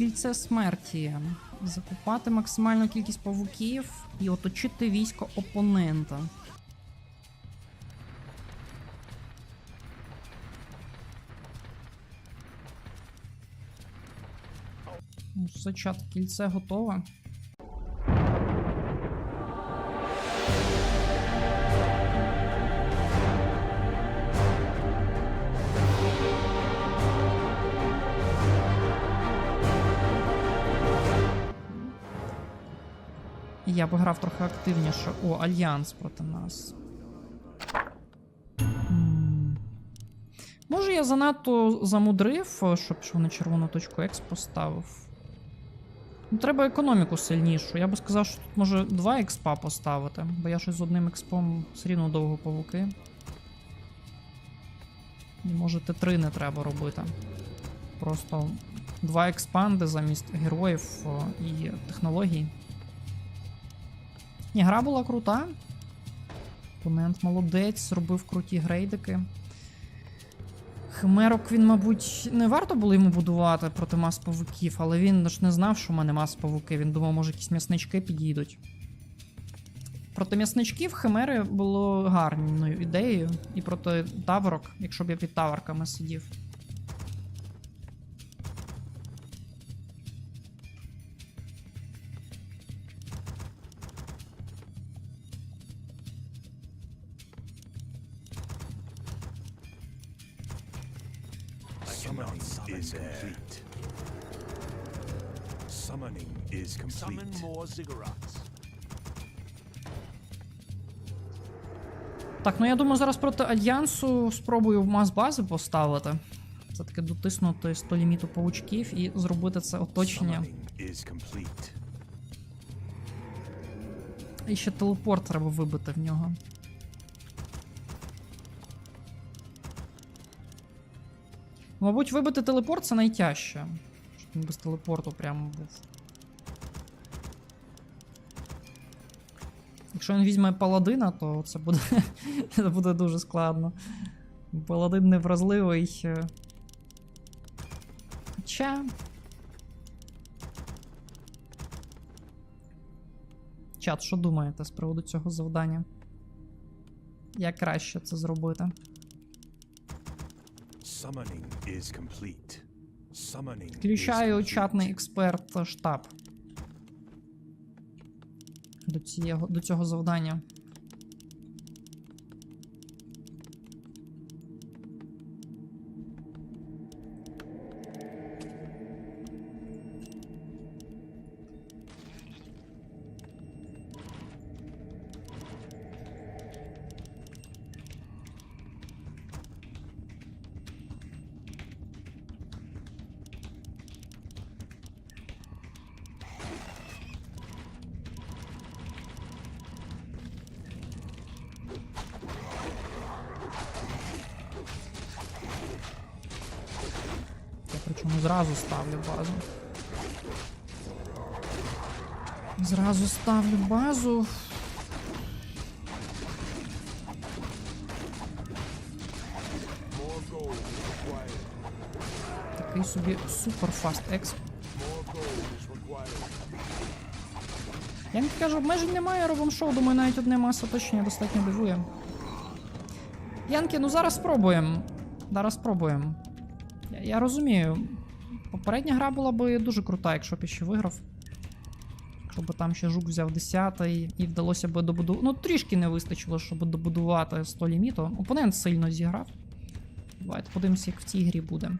кільце смерті. Закупати максимальну кількість павуків і оточити військо опонента. Зачат чат, кільце готове. Я би грав трохи активніше. О, альянс проти нас. Може, я занадто замудрив, е, щоб що на червону точку X поставив. Ну, треба економіку сильнішу. Я би сказав, що тут може два експа поставити, бо я щось з одним експом все рівно довго павуки. І може Т3 не треба робити. Просто два експанди замість героїв і технологій. Ні, гра була крута. Опонент молодець, зробив круті грейдики. Хмерок він, мабуть, не варто було йому будувати проти мас павуків, але він ж не знав, що в мене мас павуки. Він думав, може якісь м'яснички підійдуть. Проти м'ясничків химери було гарною ідеєю. І проти таверок, якщо б я під таверками сидів. Summoning is complete. Summoning is Summon more ziggurats. Так, ну я думаю, зараз проти альянсу спробую в мас-бази поставити. Це таки дотиснути 100 ліміту паучків і зробити це оточення. Complete. І ще телепорт треба вибити в нього. Мабуть, вибити телепорт це найтяжче. Щоб він без телепорту прямо був. Якщо він візьме паладина, то це буде, це буде дуже складно. Паладин невразливий. Хоча. Чат, що думаєте з приводу цього завдання? Як краще це зробити? Включаю is чатний експерт штаб. До цього, до цього завдання. Зразу ставлю базу. Зразу ставлю базу. Такий собі супер фаст екс. More gold is required. Я не кажу, обмежень немає, робимо шоу, думаю, навіть одне маса точення достатньо дивує. Янки, ну зараз спробуємо. Зараз спробуємо. Я, я розумію. Попередня гра була би дуже крута, якщо б я ще виграв. Якщо там ще жук взяв 10 і вдалося б добудувати. Ну, трішки не вистачило, щоб добудувати 100 ліміту. Опонент сильно зіграв. Давайте подивимося, як в цій грі буде.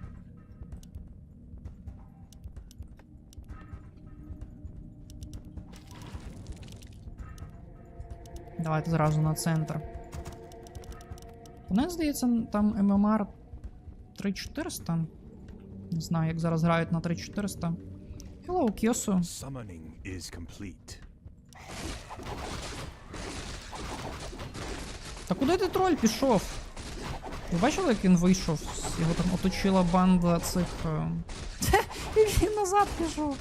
Давайте зразу на центр. Опонент, здається, там ММР 3400. Не знаю, як зараз грають на 3400. Hello, Кьосу. Summoning is complete. Та куди ти троль пішов? Ви бачили, як він вийшов? Його там оточила банда цих. е, І він назад пішов.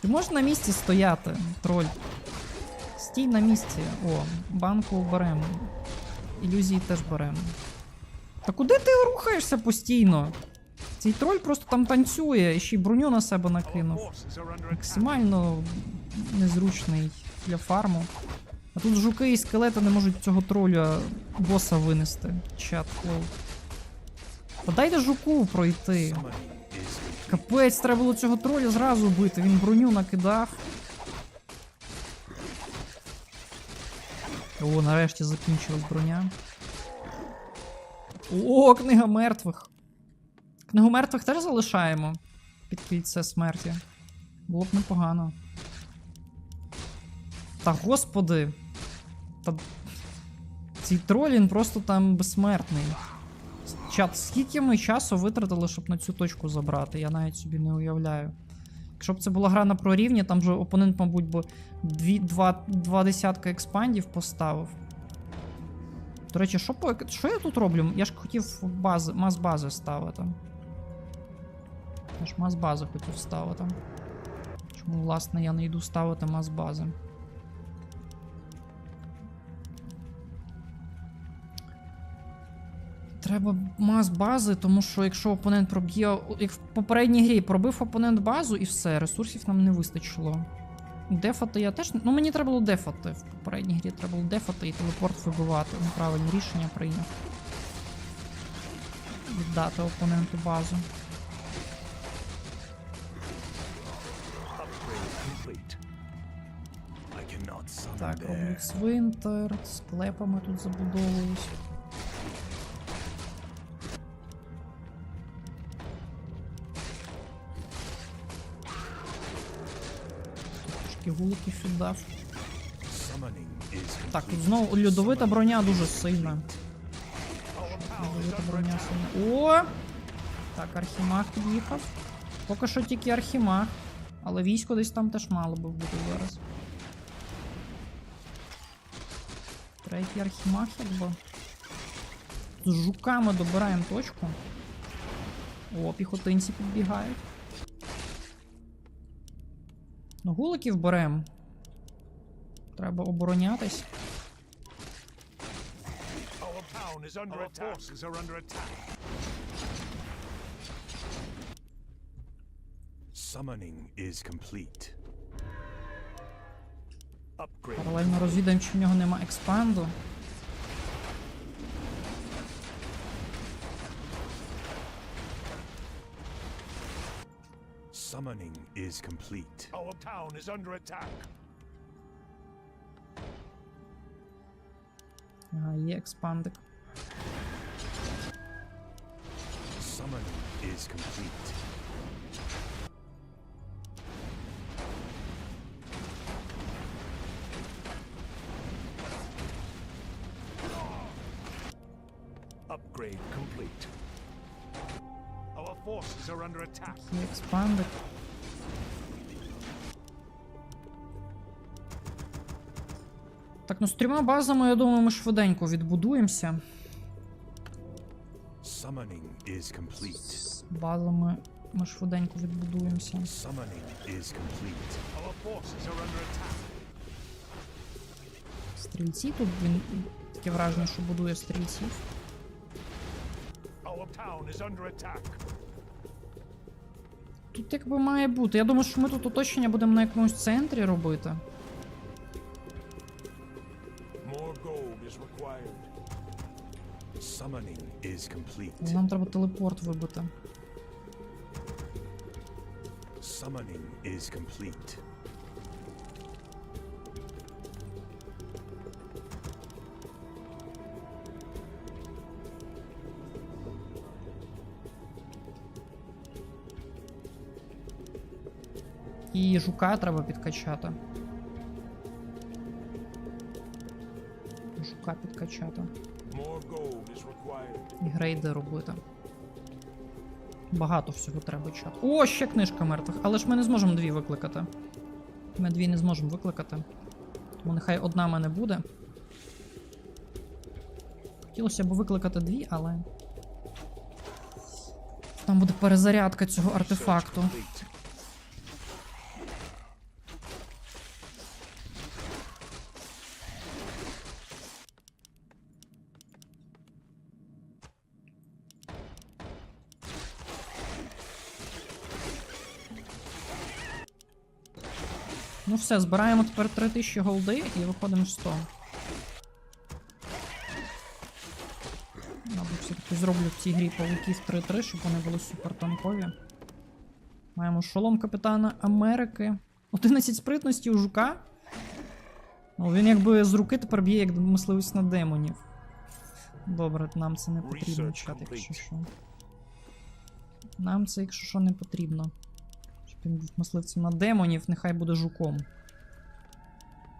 Ти можеш на місці стояти, троль. Стій на місці. О, банку беремо. Ілюзії теж беремо. Та куди ти рухаєшся постійно? Цей троль просто там танцює і ще й броню на себе накинув. Максимально незручний для фарму. А тут жуки і скелети не можуть цього троля боса винести. Чат клоу. Та дайте жуку пройти. Капець, треба було цього троля зразу бити. Він броню накидав. О, нарешті закінчилась броня. О, книга мертвих. Книгу мертвих теж залишаємо під кільце смерті. Було б непогано. Та господи. Та... Цей троль він просто там безсмертний. Чат, скільки ми часу витратили, щоб на цю точку забрати? Я навіть собі не уявляю. Якщо б це була гра на прорівні, там же опонент, мабуть, би дві, два, два десятка експандів поставив. До речі, що, що я тут роблю? Я ж хотів бази, мас-бази ставити. Я ж мас-бази хотів ставити. Чому, власне, я не йду ставити мас-бази? Треба мас бази, тому що якщо опонент проб'є. Як в попередній грі пробив опонент базу і все, ресурсів нам не вистачило. Дефати я теж. Ну мені треба було дефати. В попередній грі треба було дефати і телепорт вибивати. Неправильне рішення прийняв. Віддати опоненту базу. Так, there. роблять цвинтар, склепами тут забудовують. Трошки віддав. Summoning Так, тут знову льодовита броня дуже сильна. Льодовита броня сильна. О! Так, Архімаг під'їхав. Поки що тільки Архімаг. Але військо десь там теж мало би бути зараз. Третій Архімаг, якби. З жуками добираємо точку. О, піхотинці підбігають. Ну, гуликів беремо. Треба оборонятись. Summoning is complete. Паралельно розвідаємо, чи в нього нема експанду. Summoning is complete. Our town is under attack. Ага, є експандик. Summoning is complete. Є експандик. Так, ну з трьома базами, я думаю, ми швиденько відбудуємося. Summoning is complete. З базами ми швиденько відбудуємося. Summoning is complete. Our forces are under attack. Стрільці тут він таке враження, що будує стрільців. Тут якби має бути. Я думаю, що ми тут оточення будемо на якомусь центрі робити. Нам треба телепорт вибити. Summoning is complete. І жука треба підкачати. Жука підкачати. І грейди робити. Багато всього треба чат. О, ще книжка мертвих. Але ж ми не зможемо дві викликати. Ми дві не зможемо викликати. Тому нехай одна мене буде. Хотілося б викликати дві, але. Там буде перезарядка цього артефакту. Все, збираємо тепер 3000 голди і виходимо в 100. Мабуть, все-таки зроблю в цій грі павуків 3-3, щоб вони були супер танкові. Маємо шолом капітана Америки. 11 спритності у жука. Ну, він якби з руки тепер б'є як мисливець на демонів. Добре, нам це не потрібно чат, якщо що. Нам це, якщо що, не потрібно. Щоб він був мисливцем на демонів, нехай буде жуком.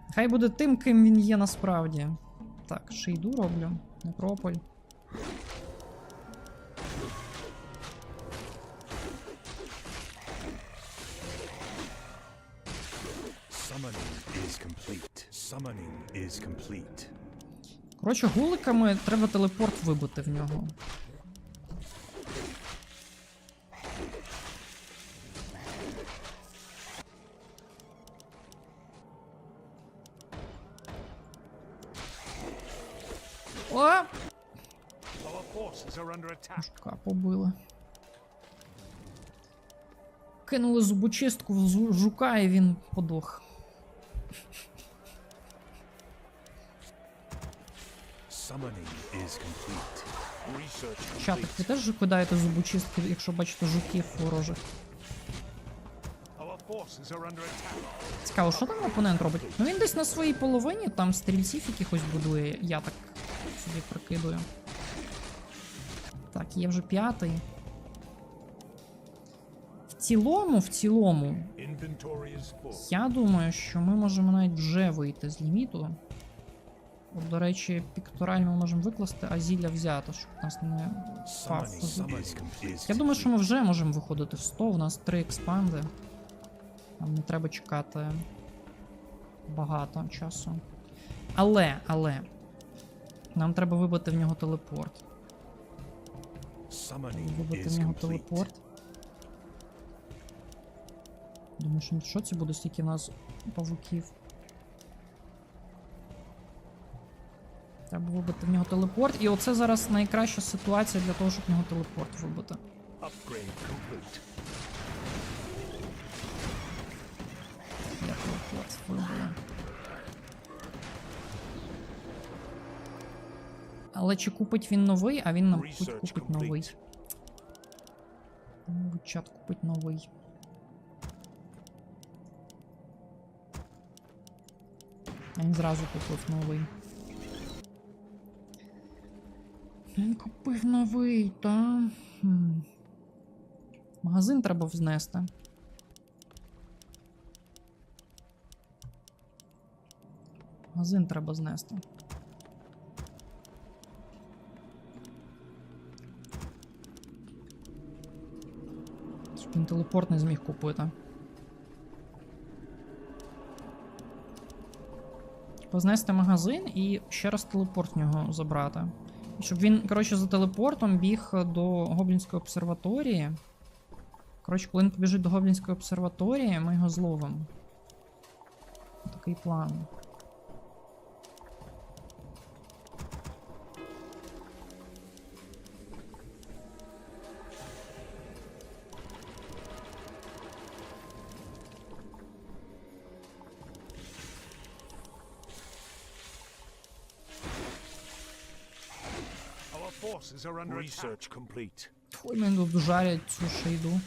Нехай буде тим, ким він є насправді. Так, шейду роблю. Некрополь. Коротше, гуликами треба телепорт вибити в нього. О! Жука побили. Кинули зубочистку в жука і він подох. Чатик, ви теж кидаєте зубочистки, якщо бачите жуків ворожих. Цікаво, що там опонент робить? Ну він десь на своїй половині там стрільців якихось будує, я так собі прикидую. Так, є вже п'ятий. В цілому, в цілому, я думаю, що ми можемо навіть вже вийти з ліміту. От, до речі, піктораль ми можемо викласти, а зілля взяти, щоб нас не впав. Я думаю, що ми вже можемо виходити в 100, у нас три експанди. Нам не треба чекати багато часу. Але, але. Нам треба вибити в нього телепорт. Вибити в нього телепорт. Думаю, що що це буде стільки в нас павуків. Треба вибити в нього телепорт. І оце зараз найкраща ситуація для того, щоб в нього телепорт вибити. Але чи купить він новий, а він нам купить, новий. Мабуть, чат купить новий. А Він зразу купив новий. Він купив новий, та. Хм. Магазин треба взнести. Магазин треба знести. Він телепорт не зміг купити. Типа знести магазин і ще раз телепорт в нього забрати. Щоб він, коротше, за телепортом біг до Гоблінської обсерваторії. Коротше, коли він побіжить до Гоблінської обсерваторії, ми його зловимо. Такий план. Research complete. Ой, мені тут жарять цю шейду.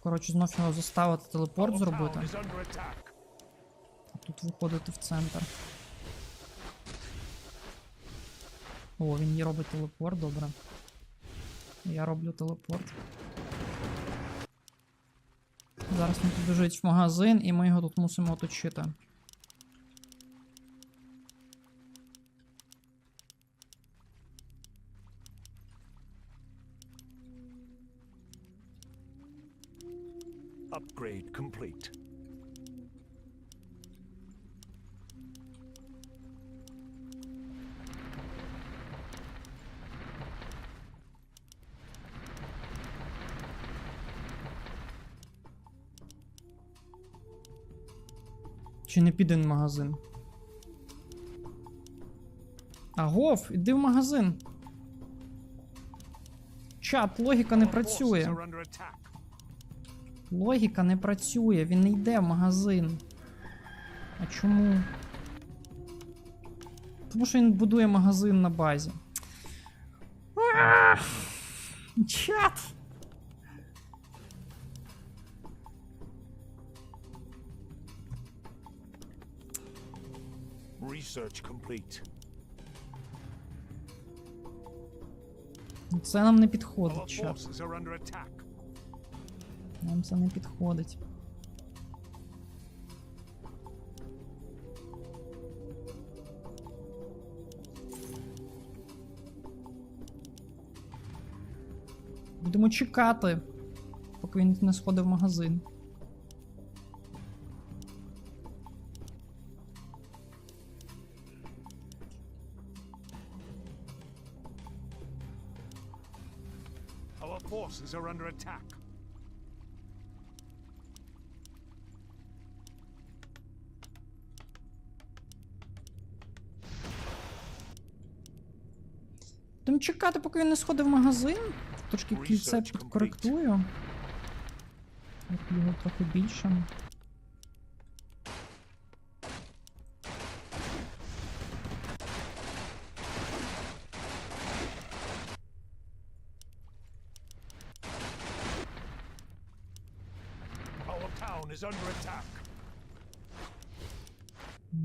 Коротше, знов його заставити телепорт зробити, а тут виходити в центр. О, він її робить телепорт, добре. Я роблю телепорт. Зараз він побіжить в магазин, і ми його тут мусимо оточити. Complete. Чи не піде в магазин? Агов, іди в магазин. Чат, логіка не працює. Логіка не працює, він не йде в магазин. А чому? Тому що він будує магазин на базі. Чат! Research complete. Це нам не підходить, чат. Нам це не підходить. Будемо чекати, поки він не сходив в магазин. Our forces are under attack. Чекати, поки він не сходив в магазин. Трошки кільце підкоректую. Як його трохи більше.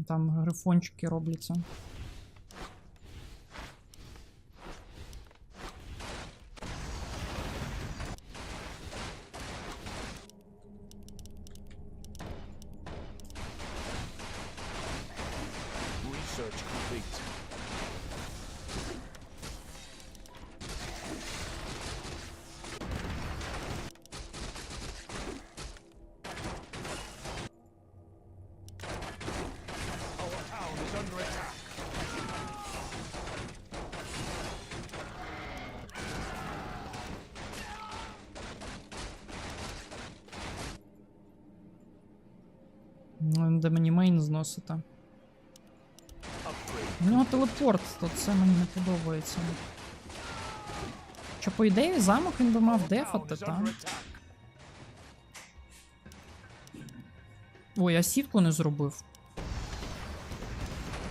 Там грифончики робляться. Де мені мейн зносити. У нього телепорт, то це мені не подобається. Що, по ідеї, замок він би мав дефати, is та? under attack. Ой, я сітку не зробив.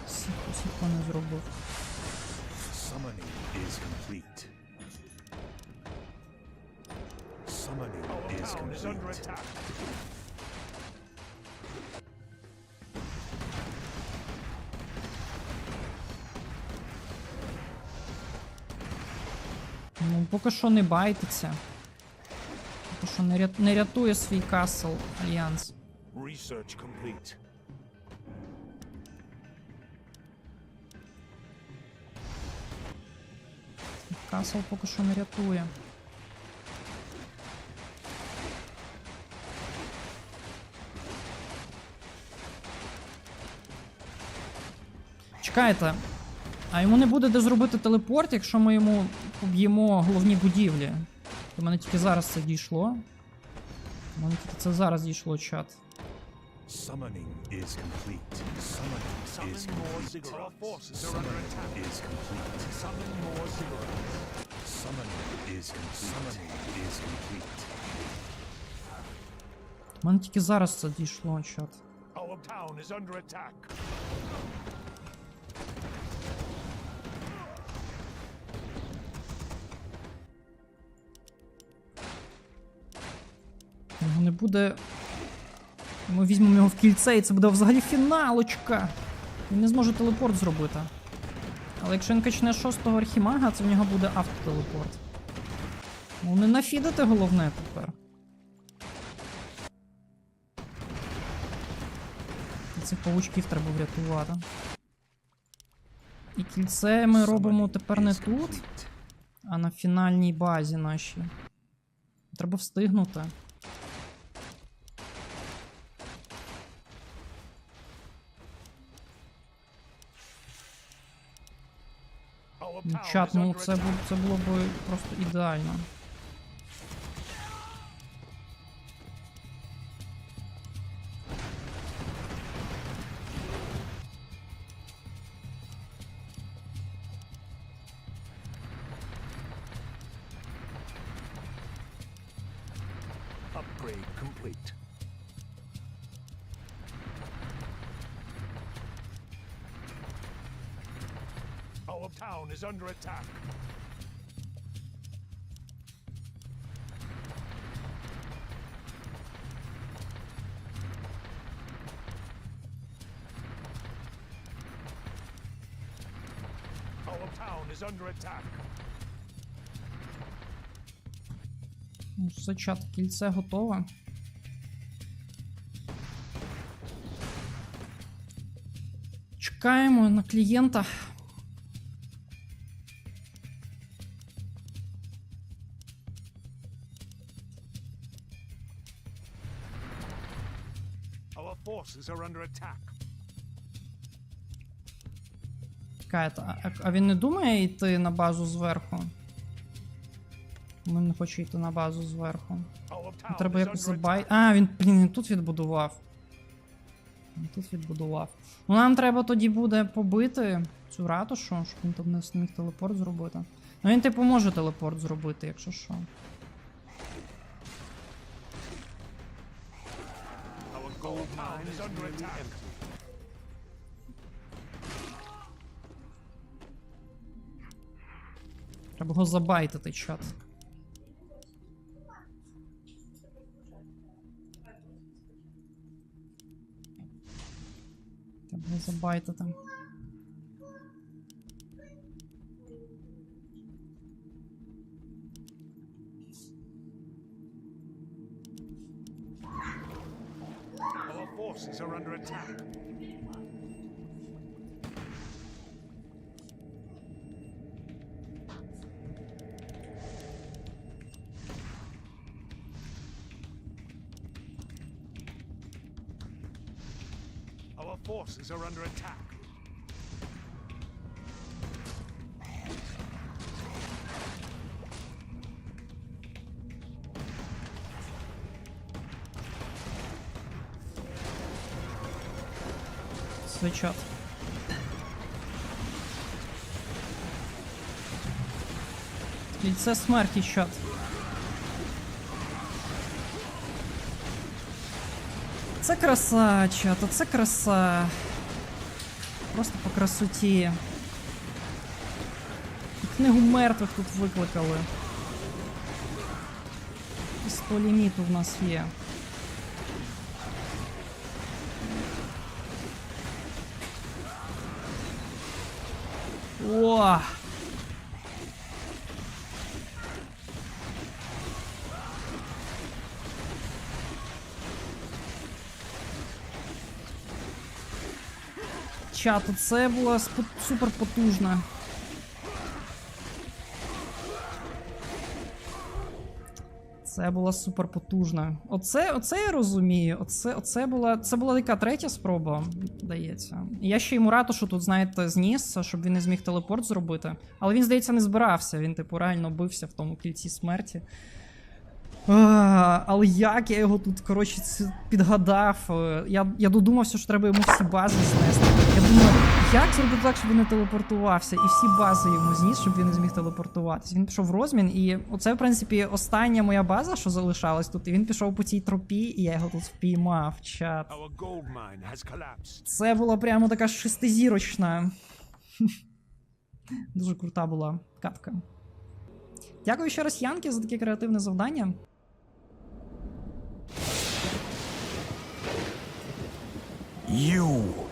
Сітку, сітку не зробив. Summoning is complete. Ну, поки що не байтиться. Поки що не, рят... не рятує свій касл Альянс. Research complete. Касл поки що не рятує. Чекайте. А йому не буде де зробити телепорт, якщо ми йому поб'ємо головні будівлі. До мене тільки зараз це дійшло. До мене тільки це зараз дійшло, чат. Summoning is complete. Summoning is complete. Summoning is complete. Summon more ziggurats. Summoning is complete. Summoning is complete. До мене тільки зараз це дійшло, чат. Our town is under attack. Не буде. Ми візьмемо його в кільце, і це буде взагалі фіналочка. Він не зможе телепорт зробити. Але якщо він качне шостого архімага, це в нього буде автотелепорт. Ну не нафідати головне тепер. І Цих павучків треба врятувати. І кільце ми робимо тепер не тут, а на фінальній базі нашій. Треба встигнути. Чат, ну це, бу- це було б просто ідеально. Under attack. Our town is under attack. Ну, Все, чат, кільце готове. Чекаємо на клієнта. Forces are under attack. А, він не думає йти на базу зверху? Він не хоче йти на базу зверху. Треба якось забай. А, він, блін, він тут відбудував. Він тут відбудував. Ну нам треба тоді буде побити цю ратушу, щоб він там не зміг телепорт зробити. Ну він типу може телепорт зробити, якщо що. Our town is under attack. Треба його забайтити, чат. Треба його забайтити. Forces are under attack. Our forces are under attack. Чат. Кільце смерті, чат. Це краса, чат, це краса. Просто по красоті. Книгу мертвих тут викликали. І 100 ліміту в нас є. О! Чат, це була спо- супер потужна. Це була супер потужна. Оце, оце я розумію. Оце, оце була. Це була яка третя спроба, здається. Я ще йому ратушу тут, знаєте, зніс, щоб він не зміг телепорт зробити. Але він, здається, не збирався. Він, типу, реально бився в тому кільці смерті. А, але як я його тут, коротше, підгадав. Е, Я, я додумався, що треба йому всі бази знести. Думаю, як зробити так, щоб він не телепортувався, і всі бази йому зніс, щоб він не зміг телепортуватися. Він пішов в розмін, і оце, в принципі, остання моя база, що залишалась тут. І він пішов по цій тропі, і я його тут впіймав. Чат. Це була прямо така шестизірочна. Дуже крута була катка. Дякую ще раз, Янки, за таке креативне завдання. You